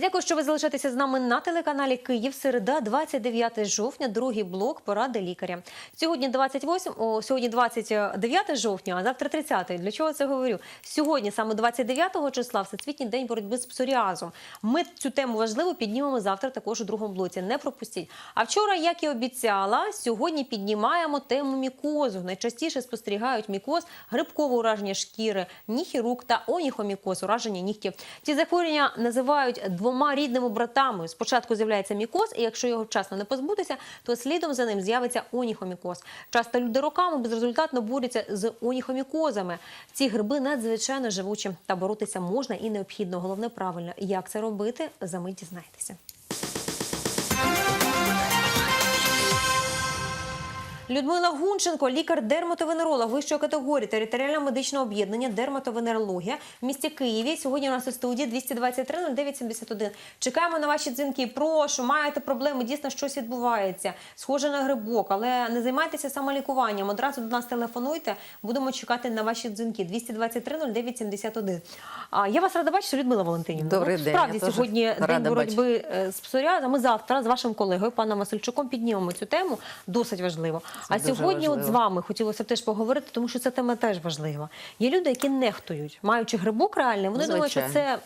Дякую, що ви залишаєтеся з нами на телеканалі Київ. Середа, 29 жовтня, другий блок поради лікаря. Сьогодні 28, о, сьогодні 29 жовтня, а завтра 30. Для чого це говорю? Сьогодні, саме 29 числа, Всесвітній день боротьби з псоріазом. Ми цю тему важливо піднімемо завтра також у другому блоці. Не пропустіть. А вчора, як і обіцяла, сьогодні піднімаємо тему мікозу. Найчастіше спостерігають мікоз, грибкове ураження шкіри, ніг і рук та оніхомікоз, ураження нігтів. Ці захворювання називають двома рідними братами. Спочатку з'являється мікоз, і якщо його вчасно не позбутися, то слідом за ним з'явиться оніхомікоз. Часто люди роками безрезультатно борються з оніхомікозами. Ці гриби надзвичайно живучі та боротися можна і необхідно. Головне правильно, як це робити, за мить дізнаєтеся. Людмила Гунченко, лікар-дерматовенеролог вищої категорії територіальне медичне об'єднання дерматовенерологія в місті Києві. Сьогодні у нас у студії 223 09 71. Чекаємо на ваші дзвінки. Прошу, маєте проблеми, дійсно щось відбувається. Схоже на грибок, але не займайтеся самолікуванням. Одразу до нас телефонуйте. Будемо чекати на ваші дзвінки. 223 09 71. А я вас рада бачити, Людмила Валентинівна. Добрий день, Справді сьогодні день боротьби е, з псоріазом. Ми завтра з вашим колегою, паном Васильчуком, піднімемо цю тему. Досить важливо. А сьогодні, от з вами хотілося б теж поговорити, тому що ця тема теж важлива. Є люди, які нехтують, маючи грибок реальний, вони думають, що це.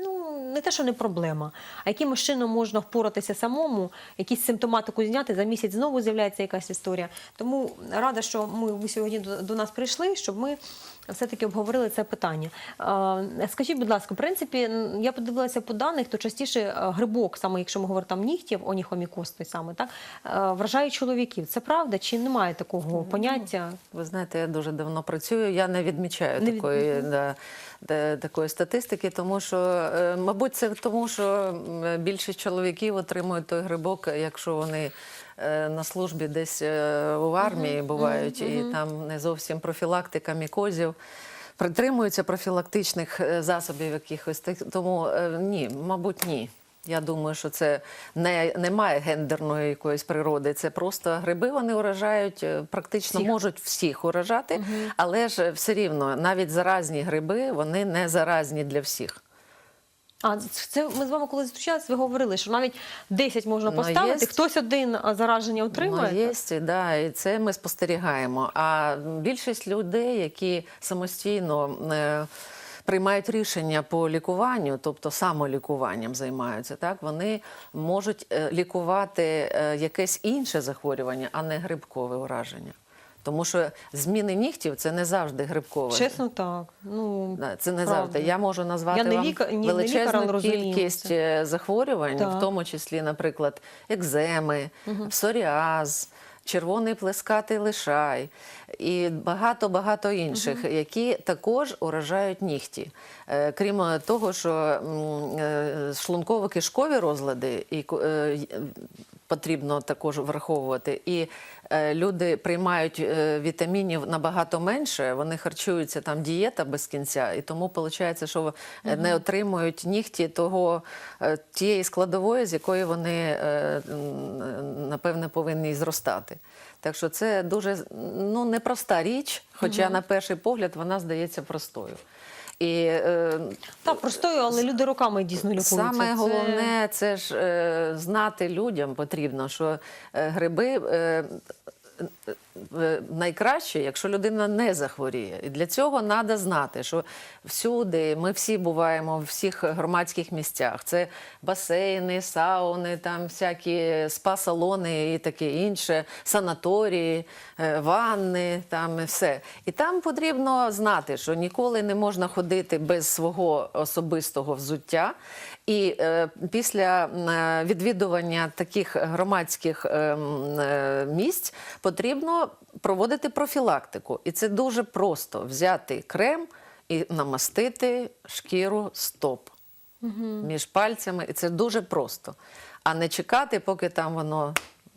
Ну, не те, що не проблема, а яким чином можна впоратися самому, якісь симптоматику зняти, за місяць знову з'являється якась історія. Тому рада, що ми ви сьогодні до, до нас прийшли, щоб ми все-таки обговорили це питання. Е, скажіть, будь ласка, в принципі, я подивилася по даних, то частіше е, грибок, саме якщо ми говоримо там нігтів, оніхомікоз той саме, так, е, вражають чоловіків. Це правда чи немає такого поняття? Ви знаєте, я дуже давно працюю. Я не відмічаю Не від- такої, да, такої статистики, тому що, мабуть, це тому, що більшість чоловіків отримують той грибок, якщо вони на службі десь е, у армії бувають, і там не зовсім профілактика мікозів. Притримуються профілактичних е, засобів якихось. Тому е, ні, мабуть, ні. Я думаю, що це не, не має гендерної якоїсь природи. Це просто гриби вони уражають, е, практично Всіх. можуть всіх уражати, але ж все рівно навіть заразні гриби вони не заразні для всіх. А це ми з вами коли зустрічалися, ви говорили, що навіть 10 можна Ну, поставити, є. хтось один зараження отримує. Ну, є, да, і це ми спостерігаємо. А більшість людей, які самостійно е, приймають рішення по лікуванню, тобто самолікуванням займаються, так вони можуть е, лікувати е, якесь інше захворювання, а не грибкове ураження. Тому що зміни нігтів це не завжди грибкове. Чесно, так. Ну, Це не правда. завжди. Я можу назвати Я не вам ні, не величезну лікар, розумію кількість це. е, захворювань, Так. в тому числі, наприклад, екземи, псоріаз, червоний плескатий лишай і багато-багато інших, які також уражають нігті. Е, Крім того, що е, шлунково-кишкові розлади і е, потрібно також враховувати. І е, люди приймають е, вітамінів набагато менше, вони харчуються там дієта без кінця, і тому виходить, що е, не отримують нігті того е, тієї складової, з якої вони е, напевне повинні зростати. Так що це дуже ну, непроста річ, хоча на перший погляд вона здається простою. І е, Та простою, але люди роками дійсно лікуються. Саме Це- головне це ж е, знати людям потрібно, що е, гриби. Е, Найкраще, якщо людина не захворіє, і для цього треба знати, що всюди ми всі буваємо в всіх громадських місцях. Це басейни, сауни, там всякі спа-салони і таке інше, санаторії, е, ванни, там і все. І там потрібно знати, що ніколи не можна ходити без свого особистого взуття. І е, після е, відвідування таких громадських е, е, місць потрібно проводити профілактику. І це дуже просто взяти крем і намастити шкіру стоп між пальцями. І це дуже просто. А не чекати, поки там воно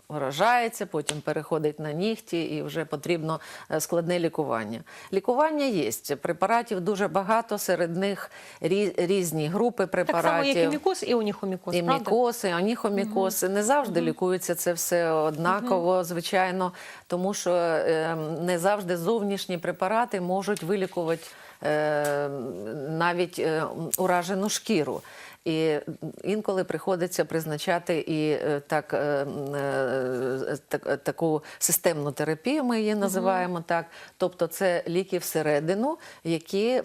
вражається, потім переходить на нігті і вже потрібно е, складне лікування. Лікування є. Препаратів дуже багато, серед них різні групи Так препаратів. само, як і мікоз, і оніхомікоз, І правда? мікоси, аніхомікоси. Не завжди лікується це все однаково, звичайно, тому що е, не завжди зовнішні препарати можуть вилікувати е, навіть е, уражену шкіру. І інколи приходиться призначати і е, так, е, е, так, таку системну терапію, ми її називаємо так. Тобто це ліки всередину, які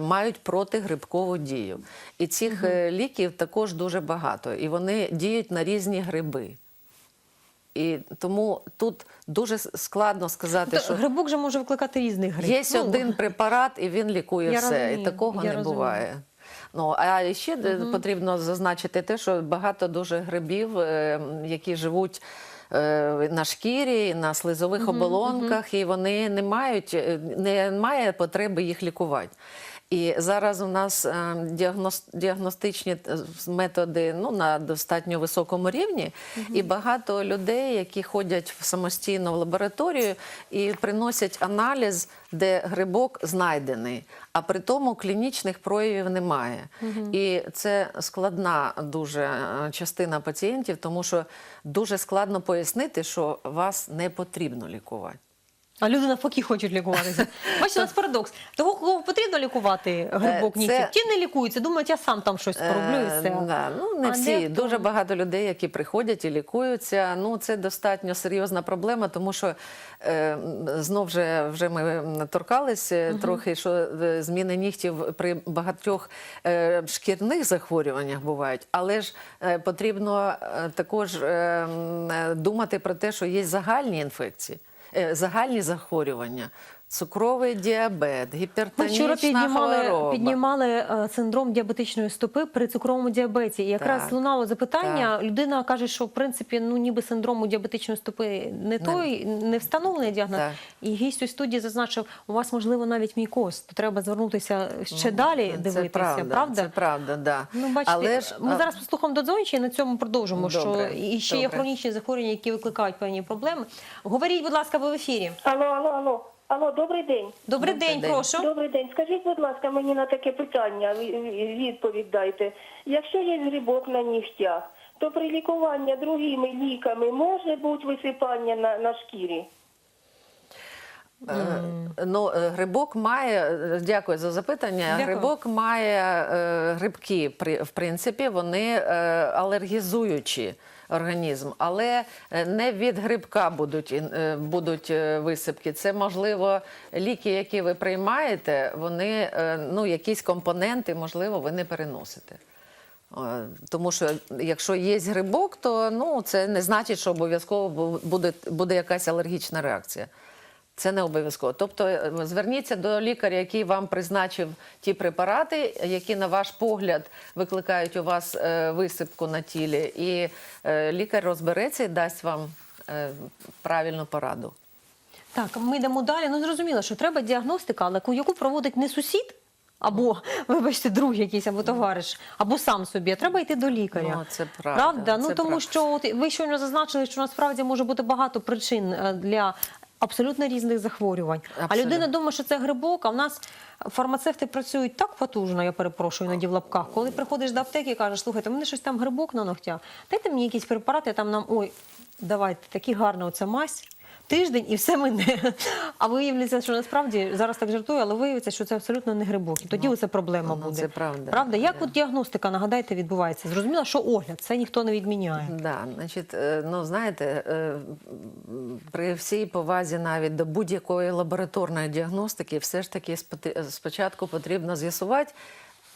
мають протигрибкову дію. І цих е, ліків також дуже багато, і вони діють на різні гриби. І тому тут дуже складно сказати, Тобто що Грибок же може викликати різний гриб. Є Ну, один препарат, і він лікує все. розумію, і такого не розумію. буває. Ну а ще угу. потрібно зазначити те, що багато дуже грибів, е, які живуть. е, На шкірі, на слизових оболонках, і вони не мають е, немає потреби їх лікувати. І зараз у нас е, діагностичні е, методи ну, на достатньо високому рівні, і багато людей, які ходять в- самостійно в лабораторію і приносять аналіз, де грибок знайдений, а при тому клінічних проявів немає. І це складна дуже е, частина пацієнтів, тому що дуже складно пояснити, що вас не потрібно лікувати. А люди навпаки хочуть лікуватися. Бачите, у нас парадокс. Того, кого потрібно лікувати грибок Е, нігтів, це- ті не лікуються, думають, я сам там щось пороблю і Е, все. да, ну не А всі. дехто- Дуже багато людей, які приходять і лікуються. Ну це достатньо серйозна проблема, тому що е, знов же вже ми торкалися трохи, що е, зміни нігтів при багатьох е, шкірних захворюваннях бувають, але ж е, потрібно е, також е, м, е, думати про те, що є загальні інфекції, е, загальні захворювання. Цукровий діабет, Ми гіпертонічна вчора піднімали, хвороба. піднімали е, синдром діабетичної стопи при цукровому діабеті. І якраз Так. лунало запитання. Людина каже, що в принципі ну ніби синдрому діабетичної стопи не той, не встановлений діагноз. Так. І гість у студії зазначив, у вас можливо навіть мікоз. То треба звернутися ще далі Це дивитися. правда, правда? Це правда, да. Ну, бачите, Але ж ми а, зараз послухаємо додзвоничі і на цьому продовжимо. Добре, що і ще є хронічні захворювання, які викликають певні проблеми. Говоріть, будь ласка, ви в ефірі. Алло, алло, алло. Алло, добрий день. Добрий, Добрий день, день. прошу. Добрий день. Скажіть, будь ласка, мені на таке питання ві- ві- відповідь дайте. Якщо є грибок на нігтях, то при лікуванні другими ліками може бути висипання на, на шкірі? Е, Ну, е, грибок має, е, дякую за запитання. Дякую. Грибок має грибки, в принципі, вони алергізуючі організм, але е, не від грибка будуть, е, будуть е, висипки. Це, можливо, ліки, які ви приймаєте, вони, ну, якісь компоненти, можливо, ви не переносите. Тому що якщо є грибок, то ну, це не значить, що обов'язково буде, буде якась алергічна реакція. Це не обов'язково. Тобто е, зверніться до лікаря, який вам призначив ті препарати, які, на ваш погляд, викликають у вас е, висипку на тілі, і е, лікар розбереться і дасть вам правильну пораду. Так, ми йдемо далі. Ну зрозуміло, що треба діагностика, але яку проводить не сусід. Або, вибачте, друг якийсь, або товариш, або сам собі. Треба йти до лікаря. Ну, це правда, Ну це тому правда. що от ви щойно зазначили, що насправді може бути багато причин для абсолютно різних захворювань. А людина думає, що це грибок. А в нас фармацевти працюють так потужно, я перепрошую іноді в лапках. Коли приходиш до аптеки і кажеш, слухайте, мене щось там грибок на ногтях. Дайте мені якісь препарати, там нам ой, давайте такі гарна оця мазь. Тиждень і все мине. А виявляється, що насправді зараз так жартую, але виявиться, що це абсолютно не грибок. І тоді оце проблема ну, буде. це правда. Правда? Як Да. от діагностика, нагадайте, відбувається? Зрозуміло, що огляд, це ніхто не відміняє. Да, значить, е, ну знаєте, е, при всій повазі навіть до будь-якої лабораторної діагностики, все ж таки спочатку потрібно з'ясувати.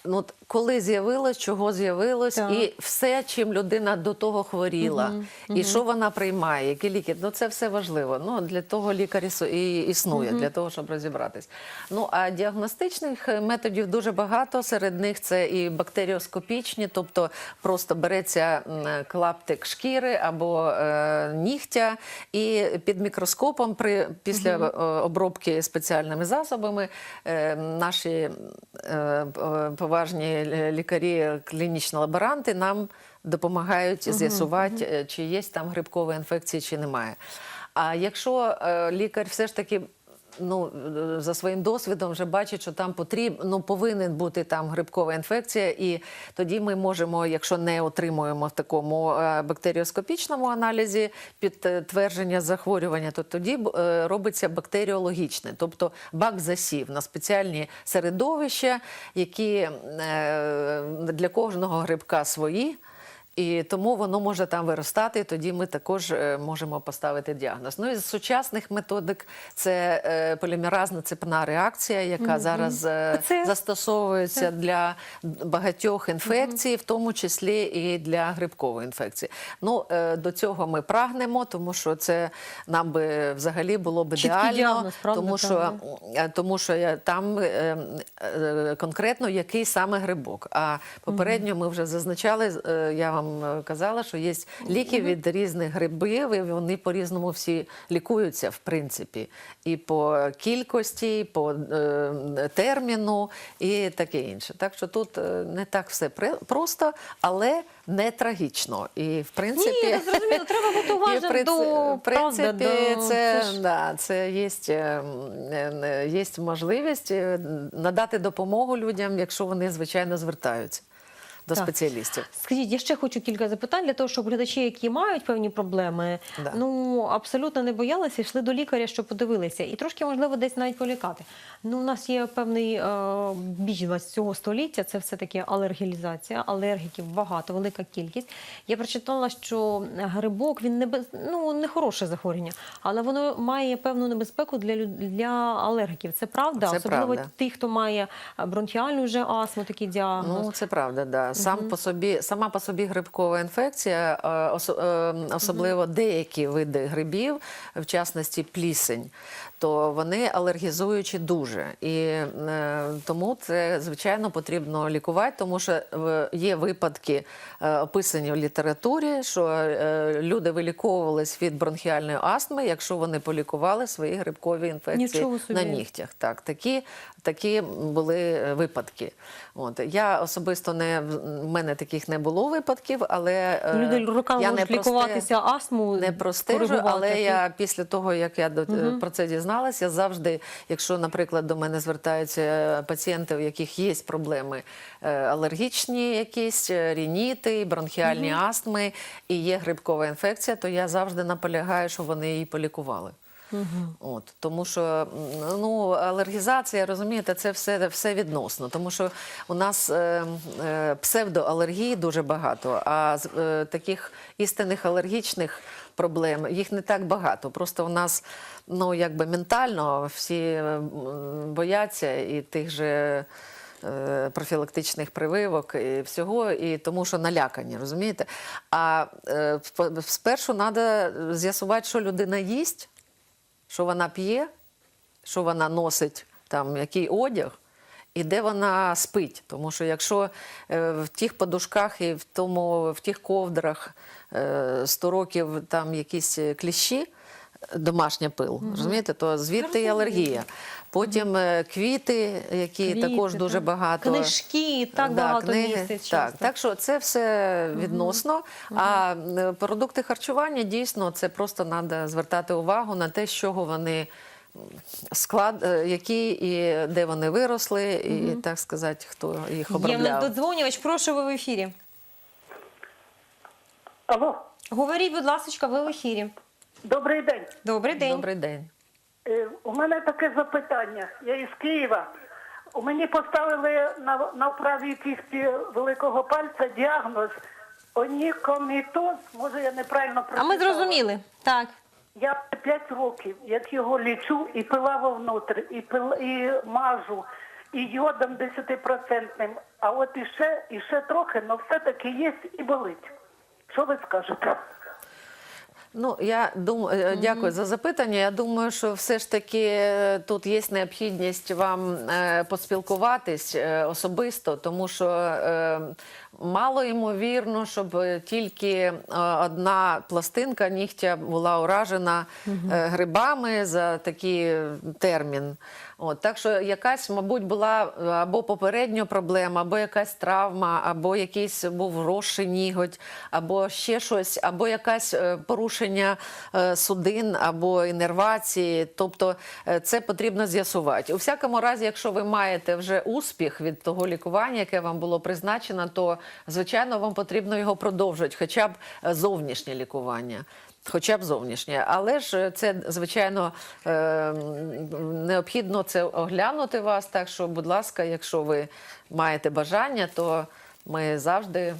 Ну, от коли з'явилось, чого з'явилось, і все, чим людина до того хворіла, і що вона приймає, які ліки. Ну це все важливо. Ну для того лікар і існує, для того, щоб розібратись. Ну а діагностичних е, методів дуже багато. Серед них це і бактеріоскопічні, тобто просто береться клаптик шкіри або е, нігтя, і під мікроскопом при після е, обробки спеціальними засобами е, наші е, поважні е, лікарі, клінічні лаборанти нам допомагають з'ясувати, е, чи є там грибкова інфекція, чи немає. А якщо е, лікар все ж таки ну, е, за своїм досвідом вже бачать, що там потрібно, ну, повинен бути там грибкова інфекція, і тоді ми можемо, якщо не отримуємо в такому е, бактеріоскопічному аналізі підтвердження захворювання, то тоді е, робиться бактеріологічне, тобто бак засів на спеціальні середовища, які для кожного грибка свої. І тому воно може там виростати. і Тоді ми також е, можемо поставити діагноз. Ну і з сучасних методик це е, полімеразна цепна реакція, яка зараз е, Це- застосовується для багатьох інфекцій, в тому числі і для грибкової інфекції. Ну до цього ми прагнемо, тому що це нам би взагалі було б ідеально, діагноз, правда, тому що тому що там конкретно який саме грибок. А попередньо ми вже зазначали, я вам е, казала, що є ліки від різних грибів, і вони по-різному всі лікуються, в принципі, і по кількості, і по е, терміну, і таке інше. Так що тут е, не так все просто, але не трагічно. І в принципі, Ні, зрозуміло, треба бути уважним в принципі- до в принципі, правди, до- це, да, це є, є можливість надати допомогу людям, якщо вони звичайно звертаються до Так. спеціалістів. Скажіть, я ще хочу кілька запитань для того, щоб глядачі, які мають певні проблеми, Да. ну абсолютно не боялися, йшли до лікаря, щоб подивилися, і трошки можливо десь навіть полікати. Ну, у нас є певний е, бізнес цього століття. Це все таки алергілізація, алергіків багато, велика кількість. Я прочитала, що грибок він не без, ну не хороше захворювання, але воно має певну небезпеку для люд- для алергіків. Це правда, Це особливо правда. тих, хто має бронхіальну вже астму, такий діагноз. Ну, це правда, да. Сам по собі, сама по собі грибкова інфекція, е, е, особливо деякі види грибів, в частності плісень, то вони алергізуючі дуже. І е, тому це, звичайно, потрібно лікувати, тому що е, є випадки, е, описані в літературі, що е, люди виліковувались від бронхіальної астми, якщо вони полікували свої грибкові інфекції на нігтях. Так, такі, такі були випадки. От я особисто не в мене таких не було випадків, але Люди роками я можуть лікуватися астму, не простежу, але я після того, як я до, про це дізналася, я завжди, якщо, наприклад, до мене звертаються пацієнти, у яких є проблеми е, алергічні, якісь е, рініти, бронхіальні астми і є грибкова інфекція, то я завжди наполягаю, що вони її полікували. От, тому що ну, алергізація, розумієте, це все, все відносно. Тому що у нас е, е, псевдоалергії дуже багато, а е, таких істинних алергічних проблем їх не так багато. Просто у нас ну, якби ментально всі е, бояться і тих же. е, Профілактичних прививок і всього, і тому що налякані, розумієте? А е, спершу треба з'ясувати, що людина їсть, що вона п'є, що вона носить, там, який одяг, і де вона спить. Тому що якщо е, в тих подушках і в, тому, в тих ковдрах е, 100 років там якісь кліщі, е, домашня пил, розумієте, то звідти і алергія. Потім е, квіти, які Квіти, також дуже так. багато. Книжки, так Да, багато книги, містять Так, часто. так що це все відносно. А е, продукти харчування дійсно це просто треба звертати увагу на те, з чого вони склад, е, які і де вони виросли, і так сказати, хто їх Є в нас додзвонювач, прошу ви в ефірі. Алло, Говоріть, будь ласка, ви в ефірі. Добрий день. Добрий день. Добрий день. Е, У мене таке запитання. Я із Києва. У мені поставили на, на правій кісті великого пальця діагноз онікомітоз. Може, я неправильно А прочитала. ми зрозуміли. Так. Я 5 років, як його лічу, і пила вовнутрь, і пил, і мажу, і йодом 10%. А от іще, іще трохи, але все-таки є і болить. Що ви скажете? Ну, я думаю, дякую за запитання. Я думаю, що все ж таки е, тут є необхідність вам е, поспілкуватись е, особисто, тому що е, Мало ймовірно, щоб е, тільки е, одна пластинка нігтя була уражена е, грибами за такий термін. От, так що якась, мабуть, була е, або попередня проблема, або якась травма, або якийсь був розший ніготь, або ще щось, або якесь е, порушення е, судин або інервації. Тобто це потрібно з'ясувати. У всякому разі, якщо ви маєте вже успіх від того лікування, яке вам було призначено, то звичайно вам потрібно його продовжувати, хоча б зовнішнє лікування. Хоча б зовнішнє, але ж е, це звичайно е, необхідно це оглянути вас. Так що, будь ласка, якщо ви маєте бажання, то ми завжди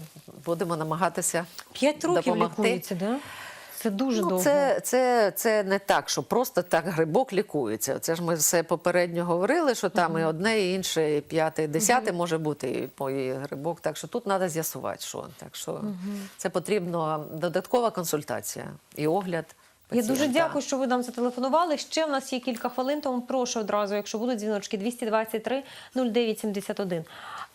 будемо намагатися П'ять років допомогти. лікується, да? Це дуже Ну, довго. це, це, це не так, що просто так грибок лікується. Це ж ми все попередньо говорили, що там і одне, і інше, і п'яте, і десяте може бути і по і грибок. Так що тут треба з'ясувати, що. Так що це потрібно додаткова консультація і огляд. Я дуже дякую, що ви нам зателефонували. Ще в нас є кілька хвилин, тому прошу одразу, якщо будуть дзвіночки 223 0971.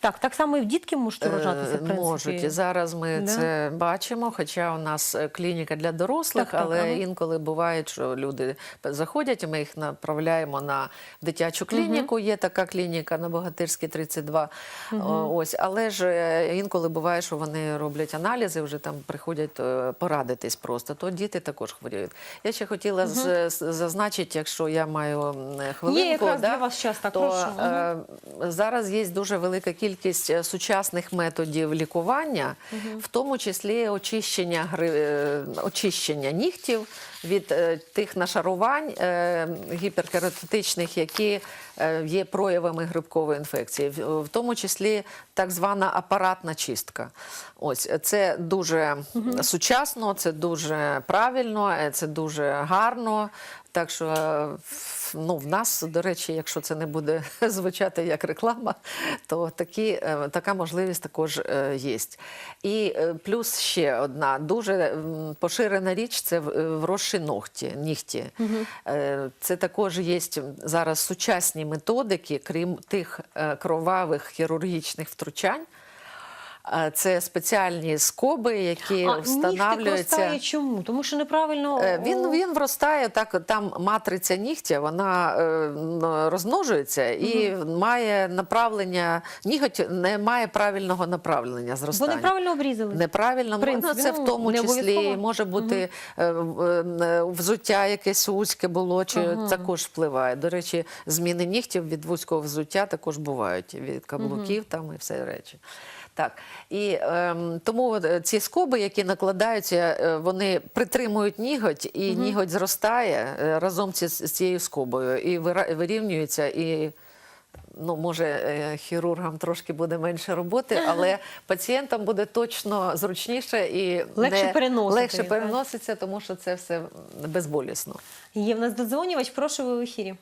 Так, так само і в дітки можуть вражатися, в Е, принципі. Можуть. І зараз ми Да. це бачимо, хоча у нас е, клініка для дорослих, Так, так, але ага. інколи буває, що люди заходять, і ми їх направляємо на дитячу клініку. Є така клініка на Богатирській 32. О, Ось, але ж е, інколи буває, що вони роблять аналізи, вже там приходять е, порадитись просто. То діти також хворіють. Я ще хотіла з- зазначити, якщо я маю хвилинку, якраз да, для вас час, так, то прошу. е, зараз є дуже велика кількість е, сучасних методів лікування, в тому числі очищення, е, очищення нігтів від е, тих нашарувань гіперкератитичних, які є проявами грибкової інфекції, в тому числі так звана апаратна чистка. Ось це дуже сучасно, це дуже правильно, це дуже гарно. Так що е, ну, в нас, до речі, якщо це не буде звучати як реклама, то такі, е, така можливість також е, є. І плюс ще одна дуже поширена річ це в- вросші ногті, нігті. Е, Це також є зараз сучасні методики, крім тих кровавих хірургічних втручань. Це спеальні скоби, які А встановлюються. ростає чому? Тому що неправильно... Е, Він, він вростає так, там матриця нігтя, вона е, розмножується і має направлення. Ніготь не має правильного направлення Бо зростання. неправильно обрізали. Неправильно, В принципі, ну, це ну, в тому числі може бути е, взуття якесь вузьке було, чи також впливає. До речі, зміни нігтів від вузького взуття також бувають від каблуків там і все речі. Так і ем, тому е, ці скоби, які накладаються, е, вони притримують ніготь, і ніготь зростає е, разом з цією скобою і вирівнюється і. Ну, може, е, хірургам трошки буде менше роботи, але пацієнтам буде точно зручніше і Легше не, переносити, легше переноситься, тому що це все безболісно. Є в нас додзвонювач, прошу ви в ефірі.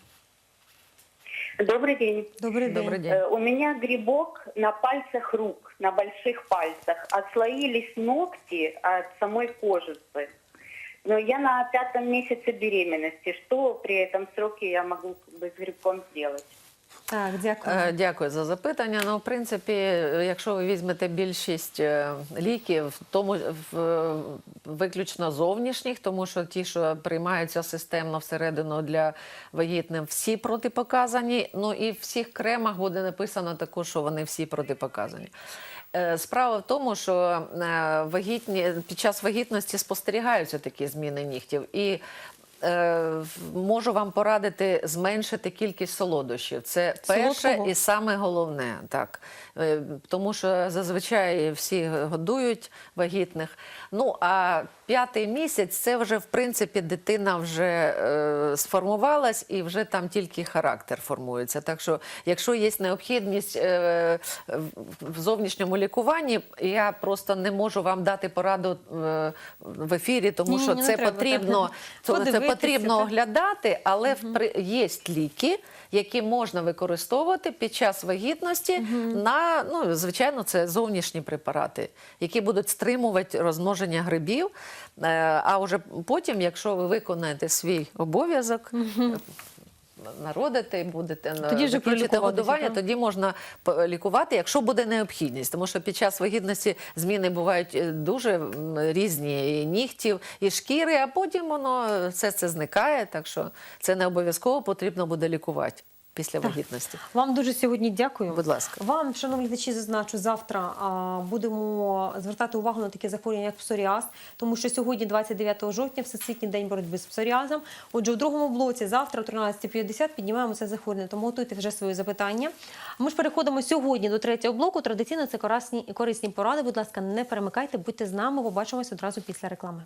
Добрый день. Добрий день. Добрий день. Э, У меня грибок на пальцах рук, на больших пальцах. Отслоились ногти от самой кожицы. Но я на пятом месяце беременности. Что при этом сроке я могу как бы, с грибком сделать? Так, дякую. Е, Дякую за запитання. Ну, в принципі, якщо ви візьмете більшість е, ліків, тому в, виключно зовнішніх, тому що ті, що приймаються системно всередину для вагітним, всі протипоказані. Ну і в всіх кремах буде написано також, що вони всі протипоказані. Е, Справа в тому, що вагітні, під час вагітності спостерігаються такі зміни нігтів. І можу вам порадити зменшити кількість солодощів. Це перше Солодкого? і саме головне, так. Е, Тому що зазвичай всі годують вагітних. Ну а п'ятий місяць це вже в принципі дитина вже е, сформувалась і вже там тільки характер формується. Так що, якщо є необхідність е, в- зовнішньому лікуванні, я просто не можу вам дати пораду е, в ефірі, тому Ні-ні, що не це треба, потрібно, це, це потрібно так. оглядати, але впри- є ліки, які можна використовувати під час вагітності на ну звичайно, це зовнішні препарати, які будуть стримувати розмноження грибів. Е, А вже потім, якщо ви виконаєте свій обов'язок. Народите будете на- Тоді вже годування, так? тоді можна лікувати, якщо буде необхідність. Тому що під час вагітності зміни бувають е, дуже різні і нігтів, і шкіри, а потім воно е, все це зникає. Так що це не обов'язково потрібно буде лікувати після вагітності. Вам дуже сьогодні дякую. Будь ласка. Вам, шановні глядачі, зазначу, завтра а, будемо звертати увагу на такі захворювання, як псоріаз, тому що сьогодні, 29 жовтня, Всесвітній день боротьби з псоріазом. Отже, у другому блоці завтра о 13.50 піднімаємо це захворювання, тому готуйте вже свої запитання. Ми ж переходимо сьогодні до третього блоку. Традиційно це корисні, корисні поради. Будь ласка, не перемикайте, будьте з нами. Побачимось одразу після реклами.